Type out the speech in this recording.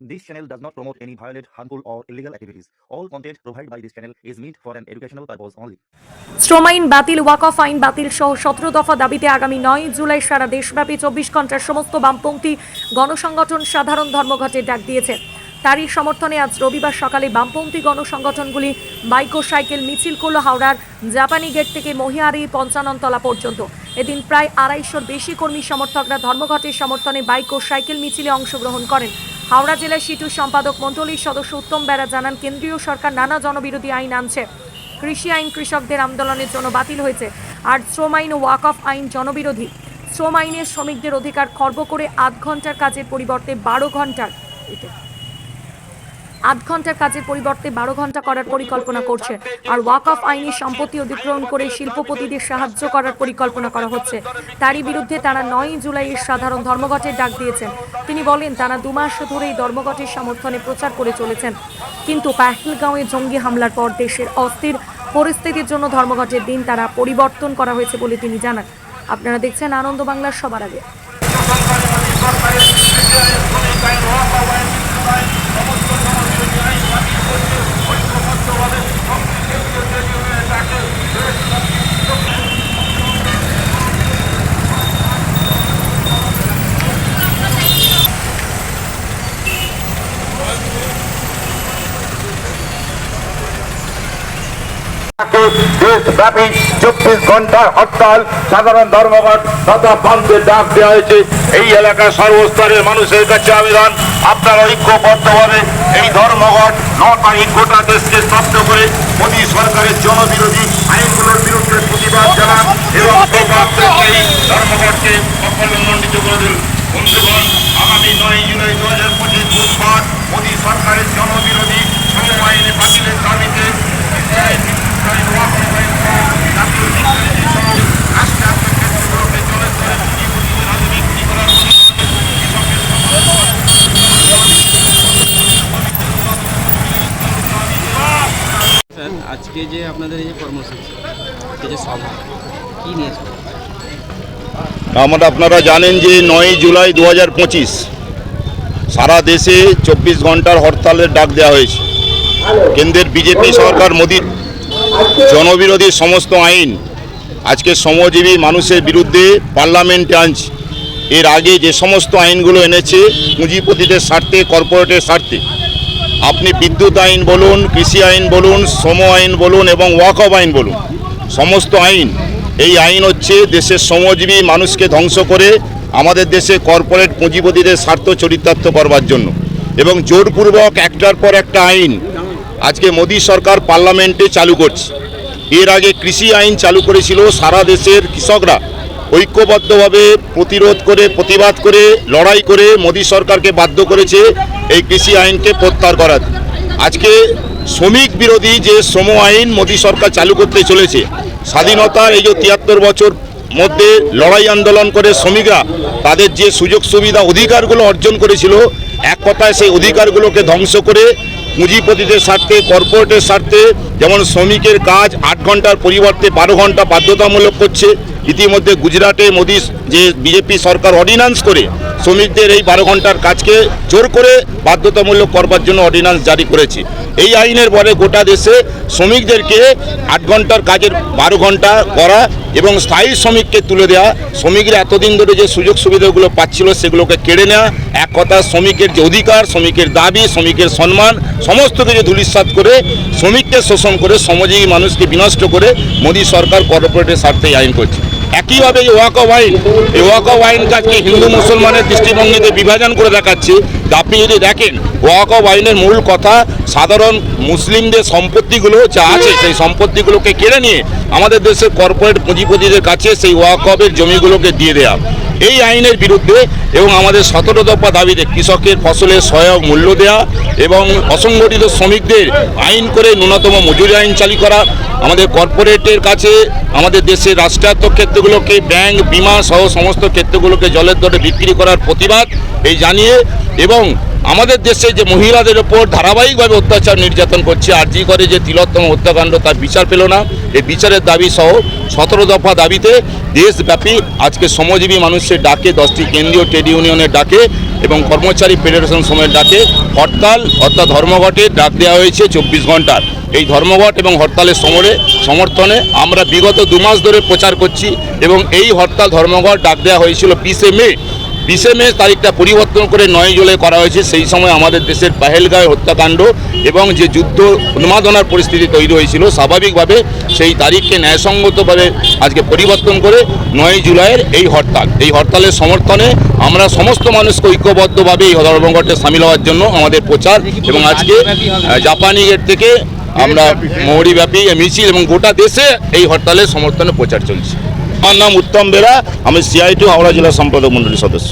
This channel does not promote any violent, harmful, or illegal activities. All content provided by this channel is meant for an educational purpose only. শ্রম আইন বাতিল ওয়াকফ আইন বাতিল সহ সতেরো দফা দাবিতে আগামী নয় জুলাই সারা দেশব্যাপী চব্বিশ ঘণ্টার সমস্ত বামপন্থী গণসংগঠন সাধারণ ধর্মঘটের ডাক দিয়েছে তারই সমর্থনে আজ রবিবার সকালে বামপন্থী গণসংগঠনগুলি বাইক ও সাইকেল মিছিল করল হাওড়ার জাপানি গেট থেকে মহিয়ারি পঞ্চাননতলা পর্যন্ত এদিন প্রায় আড়াইশোর বেশি কর্মী সমর্থকরা ধর্মঘটের সমর্থনে বাইক ও সাইকেল মিছিলে অংশগ্রহণ করেন হাওড়া জেলায় সিটু সম্পাদক মণ্ডলীর সদস্য উত্তম বেড়া জানান, কেন্দ্রীয় সরকার নানা জনবিরোধী আইন আনছে। কৃষি আইন কৃষকদের আন্দোলনের জন্য বাতিল হয়েছে আর শ্রম আইন ও ওয়াক অফ আইন জনবিরোধী। শ্রম আইনের শ্রমিকদের অধিকার খর্ব করে আধ ঘণ্টার কাজের পরিবর্তে বারো ঘণ্টার। আধ ঘণ্টার কাজের পরিবর্তে বারো ঘণ্টা করার পরিকল্পনা করছে। আর ওয়াক অফ আইনের সম্পত্তি অধিগ্রহণ করে শিল্পপতিদের সাহায্য করার পরিকল্পনা করা হচ্ছে। তারই বিরুদ্ধে তারা নয় জুলাইয়ের সাধারণ ধর্মঘটের ডাক দিয়েছেন। তিনি বলেন, তারা দু মাস ধরে এই ধর্মঘটের সমর্থনে প্রচার করে চলেছেন। কিন্তু পাহেলগাঁওয়ে জঙ্গি হামলার পর দেশের অস্থির পরিস্থিতির জন্য ধর্মঘটের দিন তারা পরিবর্তন করা হয়েছে বলে তিনি জানান। আপনারা দেখছেন আনন্দ বাংলার সবার আগে। দেশব্যাপী চব্বিশ ঘণ্টার হরতাল, সাধারণ ধর্মঘট তথা বন্ধের ডাক দেওয়া হয়েছে। এই এলাকার সর্বস্তরের মানুষের কাছে আবেদন আপনারা ঐক্যবদ্ধভাবে এই ধর্মঘট ন গোটা দেশকে স্তব্ধ করে মোদী সরকারের জনবিরোধী আইনগুলোর বিরুদ্ধে প্রতিবাদ জানান এবং এই ধর্মঘটকে সফলমণ্ডিত করে দিন বন্ধুগণ, আগামী নয় জুলাই দু হাজার পঁচিশ মোদী সরকারের জনবিরোধী সম আইনে বাতিলের দাবিতে ইসরায়েল ইসরায়েল ওয়াকফ আইন সহ জাতীয় শিক্ষানীতি সহ রাষ্ট্রায়ত্ত ক্ষেত্রগুলোকে চলে চলে পুঁজিপতিদের হাতে বিক্রি করার অনুরোধে কৃষকের স্যার আজকে যে আপনাদের এই যে কর্মসূচি আমরা আপনারা জানেন যে নয় জুলাই দু হাজার পঁচিশ সারা দেশে চব্বিশ ঘণ্টার হরতালের ডাক দেওয়া হয়েছে। কেন্দ্রের বিজেপি সরকার মোদীর জনবিরোধী সমস্ত আইন আজকে শ্রমজীবী মানুষের বিরুদ্ধে পার্লামেন্টে আনছে। এর আগে যে সমস্ত আইনগুলো এনেছে, পুঁজিপতিদের স্বার্থে, কর্পোরেটের স্বার্থে। আপনি বিদ্যুৎ আইন বলুন, কৃষি আইন বলুন, শ্রম আইন বলুন এবং ওয়াকফ আইন বলুন, সমস্ত আইন। এই আইন হচ্ছে দেশের শ্রমজীবী মানুষকে ধ্বংস করে আমাদের দেশে কর্পোরেট পুঁজিপতিদের স্বার্থ চরিতার্থ করবার জন্য। এবং জোরপূর্বক একটার পর একটা আইন আজকে মোদী সরকার পার্লামেন্টে চালু করছে। এর আগে কৃষি আইন চালু করেছিল সারা দেশের কৃষকরা। ঐক্যবদ্ধভাবে প্রতিরোধ করে, প্রতিবাদ করে, লড়াই করে মোদী সরকারকে বাধ্য করেছে এই কৃষি আইনকে প্রত্যাহার করার। আজকে শ্রমিক বিরোধী যে শ্রম আইন মোদী সরকার চালু করতে চলেছে, স্বাধীনতার এই যে তিয়াত্তর বছর মধ্যে লড়াই আন্দোলন করে শ্রমিকরা, তাদের যে সুযোগ সুবিধা অধিকারগুলো অর্জন করেছিল, এক কথায় সেই অধিকারগুলোকে ধ্বংস করে পুঁজিপতিদের স্বার্থে কর্পোরেটের স্বার্থে, যেমন শ্রমিকের কাজ আট ঘণ্টার পরিবর্তে বারো ঘণ্টা বাধ্যতামূলক করছে, ইতিমধ্যে গুজরাটে মোদী যে বিজেপি সরকার অর্ডিন্যান্স করে শ্রমিকদের এই বারো ঘণ্টার কাজকে জোর করে বাধ্যতামূলক করবার জন্য অর্ডিন্যান্স জারি করেছে। এই আইনের পরে গোটা দেশে শ্রমিকদেরকে আট ঘণ্টার কাজের বারো ঘণ্টা করা এবং স্থায়ী শ্রমিককে তুলে দেওয়া শ্রমিকরা এতদিন ধরে যে সুযোগ সুবিধাগুলো পাচ্ছিল সেগুলোকে কেড়ে নেওয়া, এক কথা শ্রমিকের যে অধিকার, শ্রমিকের দাবি, শ্রমিকের সম্মান, সমস্ত কিছু ধূলিসাৎ করে শ্রমিককে শোষণ করে শ্রমজীবী মানুষকে বিনষ্ট করে মোদী সরকার কর্পোরেটের স্বার্থে আইন করছে। একইভাবে এই ওয়াক অফ আইন এই ওয়াক অফ আইন কাজকে হিন্দু মুসলমানের দৃষ্টিভঙ্গিতে বিভাজন করে দেখাচ্ছে। আপনি যদি দেখেন, ওয়াক অফ আইনের মূল কথা, সাধারণ মুসলিমদের সম্পত্তিগুলো যা আছে, সেই সম্পত্তিগুলোকে কেড়ে নিয়ে আমাদের দেশের কর্পোরেট পুঁজিপতিদের কাছে সেই ওয়াক অফের জমিগুলোকে দিয়ে দেওয়া এই আইনের বিরুদ্ধে এবং আমাদের সতেরো দফা দাবিতে কৃষকের ফসলের সহায়ক মূল্য দেওয়া এবং অসংগঠিত শ্রমিকদের আইন করে ন্যূনতম মজুরি আইন চালু করা, আমাদের কর্পোরেটের কাছে, আমাদের দেশের রাষ্ট্রায়ত্ত ক্ষেত্রগুলোকে, ব্যাংক, বিমা সহ সমস্ত ক্ষেত্রগুলোকে জলের দরে বিক্রি করার প্রতিবাদ, এই জানিয়ে এবং আমাদের দেশে যে মহিলাদের ওপর ধারাবাহিকভাবে অত্যাচার নির্যাতন করছে, আর জি করে যে তিলোত্তম হত্যাকাণ্ড তার বিচার পেল না, এই বিচারের দাবি সহ সতেরো দফা দাবিতে দেশব্যাপী আজকে শ্রমজীবী মানুষের ডাকে, দশটি কেন্দ্রীয় ট্রেড ইউনিয়নের ডাকে এবং কর্মচারী ফেডারেশন সময়ের ডাকে হরতাল অর্থাৎ ধর্মঘটের ডাক দেওয়া হয়েছে চব্বিশ ঘণ্টার এই ধর্মঘট এবং হরতালের সমরে সমর্থনে আমরা বিগত দু মাস ধরে প্রচার করছি এবং এই হরতাল, ধর্মঘট ডাক দেওয়া হয়েছিল বিশে মে। বিশে মে তারিখটা পরিবর্তন করে নয় জুলাই করা হয়েছে, সেই সময় আমাদের দেশের পাহেলগাঁয় হত্যাকাণ্ড এবং যে যুদ্ধ উন্মাদনার পরিস্থিতি তৈরি হয়েছিল, স্বাভাবিকভাবে সেই তারিখকে ন্যায়সঙ্গতভাবে আজকে পরিবর্তন করে নয় জুলাইয়ের এই হরতাল। এই হরতালের সমর্থনে আমরা সমস্ত মানুষকে ঐক্যবদ্ধভাবে এই ধর্মঘটে সামিল হওয়ার জন্য আমাদের প্রচার এবং আজকে জাপানি গেট থেকে আমরা মৌরিব্যাপী মিছিল এবং গোটা দেশে এই হরতালের সমর্থনে প্রচার চলছে। আমার নাম উত্তম বেড়া আমি সিআইটি হাওড়া জেলা সম্পাদক মন্ডলীর সদস্য।